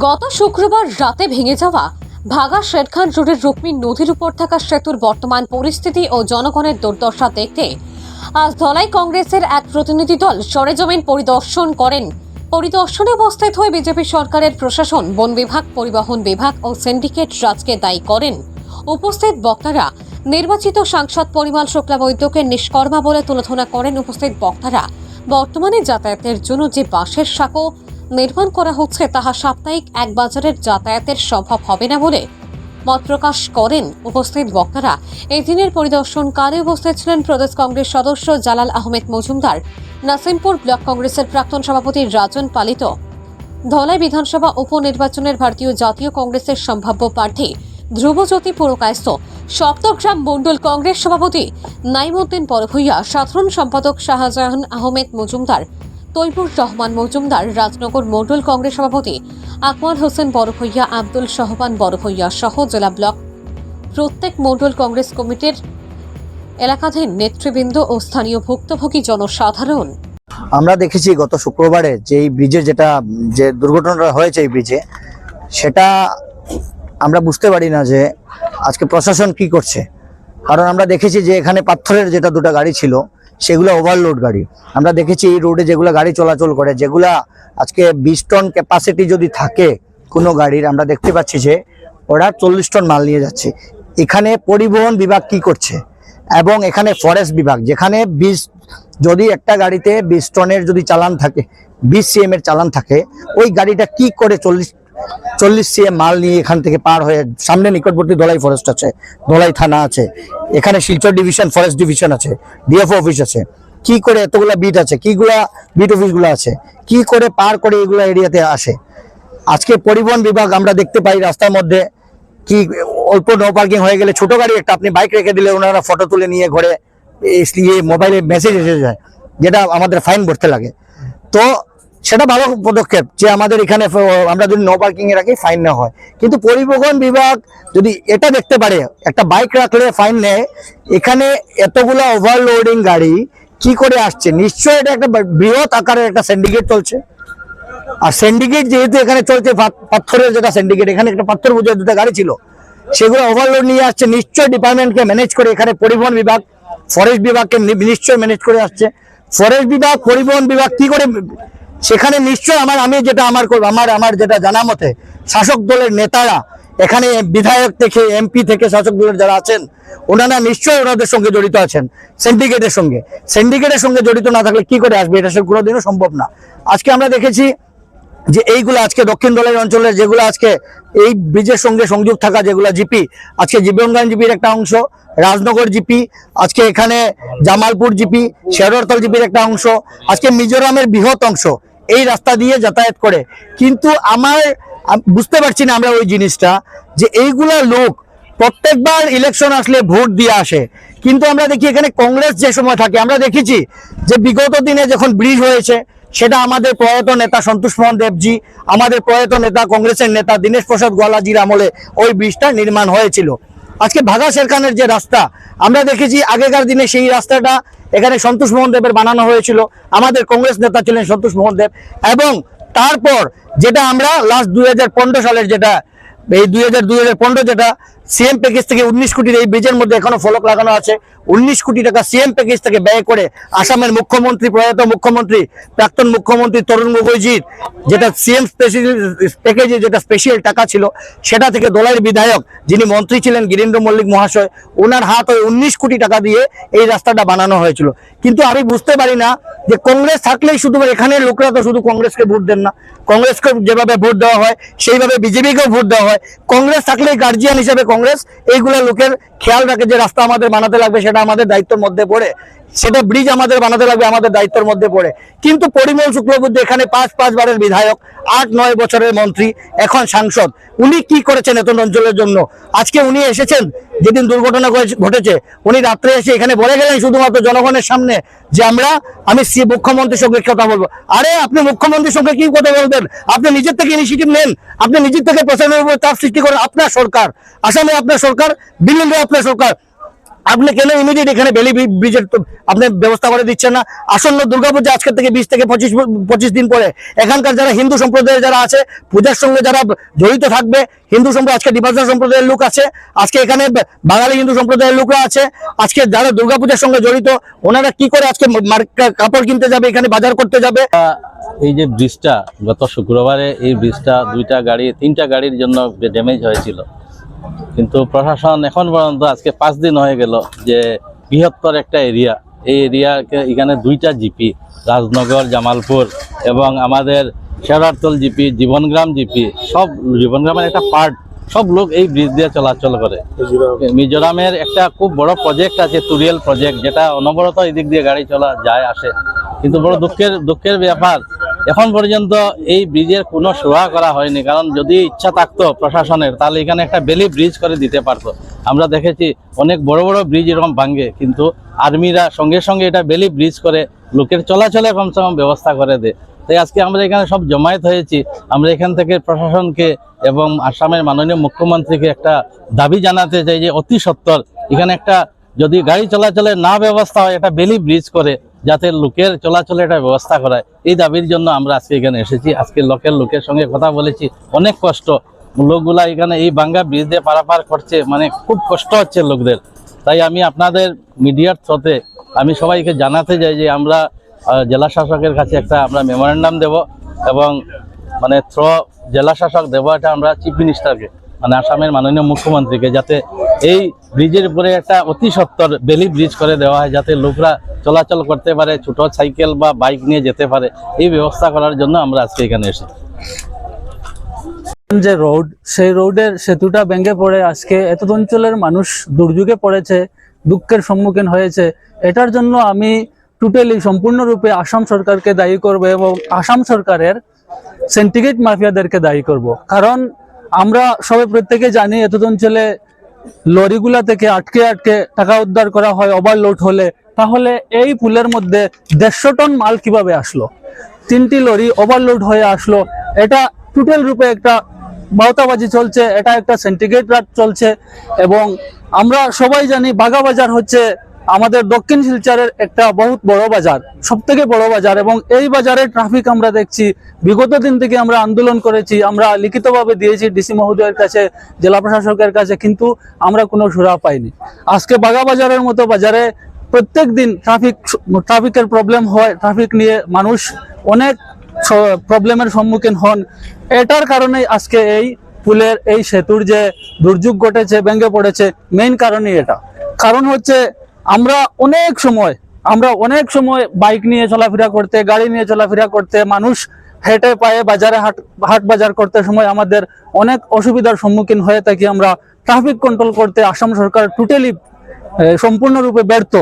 গত শুক্রবার রাতে ভেঙে যাওয়া ভাগা শেরখান রোডের রুকমিন নদীর উপর থাকা সেতুর বর্তমান পরিস্থিতি ও জনগণের দুর্দশা দেখতে আজ ধলাই কংগ্রেসের এক প্রতিনিধি দল সরেজমিন পরিদর্শন করেন। পরিদর্শনে উপস্থিত হয়ে বিজেপি সরকারের প্রশাসন, বন বিভাগ, পরিবহন বিভাগ ও সিন্ডিকেট রাজকে দায়ী করেন। উপস্থিত বক্তারা, নির্বাচিত সাংসদ পরিমল শুক্লা বৈদ্যকে নিষ্কর্মা বলে তুলোধনা করেন। উপস্থিত বক্তারা, বর্তমানে যাতায়াতের জন্য যে বাঁশের সাঁকো নির্মাণ করা হচ্ছে তাহা সাপ্তাহিক এক বাজারের যাতায়াতের সম্ভব হবে না বলে মত প্রকাশ করেন উপস্থিত বক্তারা। এই দিনের পরিদর্শনকালে উপস্থিত ছিলেন প্রদেশ কংগ্রেস সদস্য জালাল আহমেদ মজুমদার, নাসিমপুর ব্লক কংগ্রেসের প্রাক্তন সভাপতি রাজন পালিত, ধলাই বিধানসভা উপনির্বাচনের ভারতীয় জাতীয় কংগ্রেসের সম্ভাব্য প্রার্থী ধ্রুবজ্যোতি পুরকায়স্থ, সপ্তগ্রাম মণ্ডল কংগ্রেস সভাপতি নাইমুদ্দিন পরভুইয়া, সাধারণ সম্পাদক শাহজাহান আহমেদ মজুমদার তৈবুর রহমান মজুমদার, রাজনগর মণ্ডল কংগ্রেস সভাপতি আকমল হোসেন বড়ভইয়া, আব্দুল সহবান বড়ভইয়া সহ জেলা ব্লক। প্রত্যেক মণ্ডল কংগ্রেস কমিটির এলাকাধীন নেতৃবৃন্দ ও স্থানীয় ভুক্তভোগী জনসাধারণ। আমরা দেখেছি গত শুক্রবারে যে এই ব্রিজে যেটা, যে দুর্ঘটনাটা হয়েছে এই ব্রিজে, সেটা আমরা বুঝতে পারি না যে আজকে প্রশাসন কি করছে। কারণ আমরা দেখেছি যে এখানে পাথরের যেটা দুটো গাড়ি ছিল সেগুলো ওভারলোড গাড়ি। আমরা দেখেছি এই রোডে যেগুলো গাড়ি চলাচল করে, যেগুলা আজকে বিশ টন ক্যাপাসিটি যদি থাকে কোনো গাড়ির, আমরা দেখতে পাচ্ছি যে ওরা চল্লিশ টন মাল নিয়ে যাচ্ছে। এখানে পরিবহন বিভাগ কি করছে? এবং এখানে ফরেস্ট বিভাগ, যেখানে বিশ, যদি একটা গাড়িতে বিশ টনের যদি চালান থাকে, বিশ সিএম এর চালান থাকে, ওই গাড়িটা কি করে চল্লিশ চল্লিশ সিএম মাল নিয়ে এখান থেকে পার হয়ে সামনে নিকটবর্তী দলাই ফরেস্ট আছে দলাই থানা আছে, এখানে শিলচর ডিভিশন ফরেস্ট ডিভিশন আছে ডিএফও অফিস আছে। কি করে এতগুলা বিট আছে, কিগুলা বিট অফিসগুলো আছে, কি করে পার করে এগুলা এরিয়াতে আসে? আজকে পরিবহন বিভাগ আমরা দেখতে পাই রাস্তার মধ্যে কি অল্প নো পার্কিং হয়ে গেলে ছোট গাড়ি একটা আপনি বাইক রেখে দিলে ওনারা ফটো তুলে নিয়ে ঘরে মোবাইলে মেসেজ এসে যায়, যেটা আমাদের ফাইন ভরতে লাগে। তো সেটা ভালো পদক্ষেপ যে আমাদের এখানে আমরা যদি নো পার্কিং এ রাখি ফাইন নেওয়া হয়। কিন্তু পরিবহন বিভাগ যদি এটা দেখতে পারে, একটা বাইক রাখলে ফাইন নেয়, এখানে এতগুলা ওভারলোডিং গাড়ি কি করে আসছে? নিশ্চয়ই এটা একটা বৃহৎ আকারের একটা সিন্ডিকেট চলছে। আর সিন্ডিকেট যেহেতু এখানে চলছে পাথরের যেটা সিন্ডিকেট এখানে একটা পাথর বোঝার দুটো গাড়ি ছিল। সেগুলো ওভারলোড নিয়ে আসছে নিশ্চয় ডিপার্টমেন্টকে ম্যানেজ করে এখানে পরিবহন বিভাগ ফরেস্ট বিভাগকে নি- নিশ্চয় ম্যানেজ করে আসছে। ফরেস্ট বিভাগ, পরিবহন বিভাগ কি করে সেখানে নিশ্চয় আমার, আমি যেটা আমার আমার আমার যেটা জানা মতে শাসক দলের নেতারা, এখানে বিধায়ক থেকে এমপি থেকে শাসক দলের যারা আছেন, ওনারা নিশ্চয়ই ওনাদের সঙ্গে জড়িত আছেন সিন্ডিকেটের সঙ্গে। সিন্ডিকেটের সঙ্গে জড়িত না থাকলে কি করে আসবে? এটা সে কোনোদিনও সম্ভব না। আজকে আমরা দেখেছি যে এইগুলো আজকে দক্ষিণ দলের অঞ্চলের যেগুলো আজকে এই ব্রিজের সঙ্গে সংযোগ থাকা যেগুলো জিপি, আজকে জীবনগঞ্জ জিপির একটা অংশ, রাজনগর জিপি, আজকে এখানে জামালপুর জিপি শেররতল জিপির একটা অংশ, আজকে মিজোরামের বৃহৎ অংশ। এই রাস্তা দিয়ে যাতায়াত করে। কিন্তু আমার বুঝতে পারছি না আমরা ওই জিনিসটা, যে এইগুলা লোক প্রত্যেকবার ইলেকশন আসলে ভোট দিয়ে আসে। কিন্তু আমরা দেখি এখানে কংগ্রেস যে সময় থাকে, আমরা দেখেছি যে বিগত দিনে যখন ব্রিজ হয়েছে, সেটা আমাদের প্রয়াত নেতা সন্তোষ মোহন দেবজি, আমাদের প্রয়াত নেতা কংগ্রেসের নেতা দীনেশ প্রসাদ গোয়ালাজির আমলে ওই ব্রিজটা নির্মাণ হয়েছিল। আজকে ভাগা শেরখানের যে রাস্তা, আমরা দেখেছি আগেকার দিনে সেই রাস্তাটা এখানে সন্তোষ মোহন দেবের বানানো হয়েছিল, আমাদের কংগ্রেস নেতা ছিলেন সন্তোষ মোহন দেব, এবং তারপর যেটা আমরা লাস্ট দুই হাজার পনেরো সালের যেটা, এই দুই হাজার যেটা সিএম প্যাকেজ থেকে উনিশ কোটির এই ব্রিজের মধ্যে এখনও ফলক লাগানো আছে উনিশ কোটি টাকা সিএম প্যাকেজ থেকে ব্যয় করে আসামের মুখ্যমন্ত্রী, প্রয়াত মুখ্যমন্ত্রী, প্রাক্তন মুখ্যমন্ত্রী তরুণ গগৈজির যেটা সিএম প্যাকেজে যেটা স্পেশাল টাকা ছিল, সেটা থেকে দলের বিধায়ক যিনি মন্ত্রী ছিলেন গিরীন্দ্র মল্লিক মহাশয়, ওনার হাত ওই উনিশ কোটি টাকা দিয়ে এই রাস্তাটা বানানো হয়েছিল। কিন্তু আমি বুঝতে পারি না যে কংগ্রেস থাকলেই শুধু এখানে লোকরা তো শুধু কংগ্রেসকে ভোট দেন না। কংগ্রেসকে যেভাবে ভোট দেওয়া হয়, সেইভাবে বিজেপিকেও ভোট দেওয়া হয়। কংগ্রেস থাকলেই গার্জিয়ান হিসেবে কংগ্রেস, এইগুলা লোকের খেয়াল রাখে যে রাস্তা আমাদের বানাতে লাগবে সেটা আমাদের দায়িত্বের মধ্যে পড়ে। সেটা ব্রিজ আমাদের বানাতে লাগবে, আমাদের দায়িত্বের মধ্যে পড়ে। কিন্তু পরিমল শুক্লবুদ্ধ এখানে পাঁচ পাঁচ বারের বিধায়ক, আট নয় বছরের মন্ত্রী, এখন সাংসদ। উনি কি করেছেন এত অঞ্চলের জন্য? আজকে উনি এসেছেন, যেদিন দুর্ঘটনা ঘটেছে, উনি রাত্রে এসে এখানে বলে গেলেন শুধুমাত্র জনগণের সামনে যে আমরা, আমি মুখ্যমন্ত্রীর সঙ্গে কথা বলব। আরে, আপনি মুখ্যমন্ত্রীর সঙ্গে কি কথা বলবেন? আপনি নিজের থেকে ইনিশিয়েটিভ নেন। আপনি নিজের থেকে প্রশাসনের উপর চাপ সৃষ্টি করেন। আপনার সরকার, আসামে আপনার সরকার দিল্লিতে আপনার সরকার। আপনি কেন ইমিডিয়েট এখানে বেলি ব্রি- ব্রিজের আপনি ব্যবস্থা করে দিচ্ছেন না? আসন্ন দুর্গাপূজা আজকের থেকে বিশ থেকে পঁচিশ পঁচিশ দিন পরে। এখানকার যারা হিন্দু সম্প্রদায়ের যারা আছে, পূজার সঙ্গে যারা জড়িত থাকবে, হিন্দু সম্প্রদায় আজকে ডিভার্সাল সম্প্রদায়ের লোক আছে, আজকে এখানে বাঙালি হিন্দু সম্প্রদায়ের লোকরা আছে, আজকে যারা দুর্গাপূজার সঙ্গে জড়িত, ওনারা কি করে আজকে কাপড় কিনতে যাবে, এখানে বাজার করতে যাবে? এই যে ব্রিজটা গত শুক্রবারে এই ব্রিজটা দুইটা গাড়ি, তিনটা গাড়ির জন্য ড্যামেজ হয়েছিল কিন্তু প্রশাসন এখন পর্যন্ত আজকে পাঁচ দিন হয়ে গেল যে বৃহত্তর একটা এরিয়া। এই এরিয়াকে এখানে দুইটা জিপি রাজনগর জামালপুর এবং আমাদের শেরারতল জিপি জীবনগ্রাম জিপি সব জীবনগ্রামের একটা পার্ট সব লোক এই ব্রিজ দিয়ে চলাচল করে। মিজোরামের একটা খুব বড় প্রজেক্ট আছে তুরিয়াল প্রজেক্ট যেটা অনবরত এদিক দিয়ে গাড়ি চলা যায় আসে। কিন্তু বড় দুঃখের দুঃখের ব্যাপার এখন পর্যন্ত এই ব্রিজের কোনো সুরা করা হয়নি, কারণ যদি ইচ্ছা থাকতো প্রশাসনের, তাহলে এখানে একটা বেলি ব্রিজ করে দিতে পারতো। আমরা দেখেছি অনেক বড় বড় ব্রিজ এরকম ভাঙ্গে কিন্তু আর্মিরা সঙ্গে সঙ্গে এটা বেলি ব্রিজ করে লোকের চলাচলে কমসে কম ব্যবস্থা করে দেয়। তাই আজকে আমরা এখানে সব জমায়েত হয়েছি। আমরা এখান থেকে প্রশাসনকে এবং আসামের মাননীয় মুখ্যমন্ত্রীকে একটা দাবি জানাতে চাই যে অতি সত্বর এখানে একটা যদি গাড়ি চলাচলে না ব্যবস্থা হয়, একটা বেলি ব্রিজ করে যাতে লোকের চলাচলে একটা ব্যবস্থা করায়। এই দাবির জন্য আমরা আজকে এখানে এসেছি। আজকে লোকের লোকের সঙ্গে কথা বলেছি। অনেক কষ্ট। লোকগুলা এখানে এই বাঙ্গা ব্রিজ দিয়ে পারাপার করছে। মানে খুব কষ্ট হচ্ছে লোকদের। তাই আমি আপনাদের মিডিয়ার থ্রোতে আমি সবাইকে জানাতে চাই যে আমরা জেলা শাসকের কাছে একটা আমরা মেমোরেন্ডাম দেব এবং মানে থ্র জেলা শাসক দেব এটা আমরা চিফ মিনিস্টারকে মানে আসামের মাননীয় মুখ্যমন্ত্রীকে, যাতে এই ব্রিজের উপরে একটা অতি সত্তর বেলি ব্রিজ করে দেওয়া হয় যাতে লোকরা চলাচল করতে পারে, ছোট সাইকেল বা বাইক নিয়ে যেতে পারে। এই ব্যবস্থা করার জন্য আমরা আজকে এখানে এসেছি। যে রোড, সেই রোডের সেতুটা ভেঙে পড়ে আজকে এত অঞ্চলের মানুষ দুর্যোগে পড়েছে, দুঃখের সম্মুখীন হয়েছে। এটার জন্য আমি টোটালি সম্পূর্ণরূপে আসাম সরকারকে দায়ী করব এবং আসাম সরকারের সেন্টিগ্রেট মাফিয়াদেরকে দায়ী করব। কারণ আমরা সবাই প্রত্যেকে জানি এত অঞ্চলে লরিগুলা থেকে আটকে আটকে টাকা উদ্ধার করা হয় ওভারলোড হলে, তাহলে এই পুলের মধ্যে দেড়শো টন মাল কীভাবে আসলো? তিনটি লরি ওভারলোড হয়ে আসলো। এটা টোটাল রূপে একটা বাউতাবাজি চলছে, এটা একটা সেন্টিগ্রেট রাত চলছে, এবং আমরা সবাই জানি বাগা বাজার হচ্ছে আমাদের দক্ষিণ শিলচরের একটা বহুত বড় বাজার সব থেকে বড় বাজার এবং এই বাজারে ট্রাফিক আমরা দেখছি। বিগত দিন থেকে আমরা আন্দোলন করেছি, আমরা লিখিতভাবে দিয়েছি ডিসি মহোদয়ের কাছে, জেলা প্রশাসকের কাছে, কিন্তু আমরা কোনো সুরা পাইনি। আজকে বাগা বাজারের মতো বাজারে প্রত্যেক দিন ট্রাফিক ট্রাফিকের প্রবলেম হয় ট্রাফিক নিয়ে মানুষ অনেক প্রবলেমের সম্মুখীন হন। এটার কারণে আজকে এই পুলের এই সেতুর যে দুর্যোগ ঘটেছে, ভেঙে পড়েছে মেইন কারণই এটা। কারণ হচ্ছে আমরা অনেক সময়, আমরা অনেক সময় বাইক নিয়ে চলাফেরা করতে, গাড়ি নিয়ে চলাফেরা করতে, মানুষ হেঁটে পায়ে বাজারে হাট হাট বাজার করতে সময় আমাদের অনেক অসুবিধার সম্মুখীন হয়ে থাকি আমরা। ট্রাফিক কন্ট্রোল করতে আসাম সরকার টোটালি সম্পূর্ণরূপে ব্যর্থ।